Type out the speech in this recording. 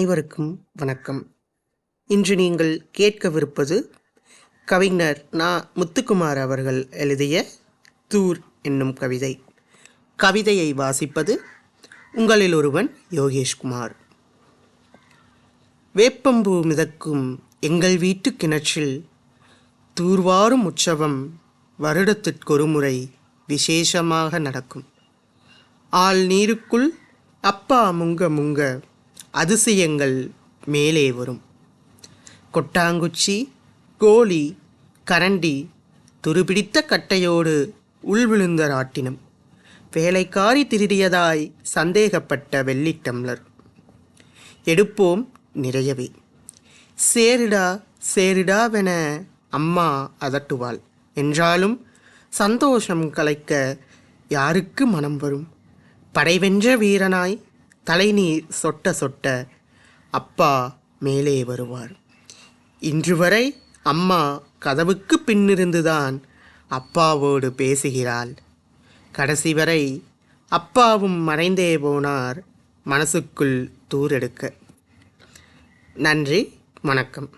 அனைவருக்கும் வணக்கம். இன்று நீங்கள் கேட்கவிருப்பது கவிஞர் நா. முத்துக்குமார் அவர்கள் எழுதிய தூர் என்னும் கவிதை. கவிதையை வாசிப்பது உங்களில் ஒருவன் யோகேஷ்குமார் வேப்பம்பூ மிதக்கும் எங்கள் வீட்டு கிணற்றில் தூர்வாரும் உற்சவம் வருடத்திற்கொரு முறை விசேஷமாக நடக்கும். ஆள் நீருக்குள் அப்பா முங்க முங்க அதிசயங்கள் மேலே வரும். கொட்டாங்குச்சி கோழி கரண்டி துருபிடித்த கட்டையோடு உள்விழுந்த ராட்டினம். வேலைக்காரி திருடியதாய் சந்தேகப்பட்ட வெள்ளி டம்ளர் எடுப்போம் நிறையவே. சேரிடா சேரிடாவென அம்மா அதட்டுவாள். என்றாலும் சந்தோஷம் கலைக்க யாருக்கு மனம் வரும்? படைவென்ற வீரனாய் தலைநீர் சொட்ட சொட்ட அப்பா மேலே வருவார். இன்று வரை அம்மா கதவுக்கு பின்னிருந்துதான் அப்பாவோடு பேசுகிறாள். கடைசி வரை அப்பாவும் மறைந்தே போனார் மனசுக்குள் தூரெடுக்க நன்றி வணக்கம்.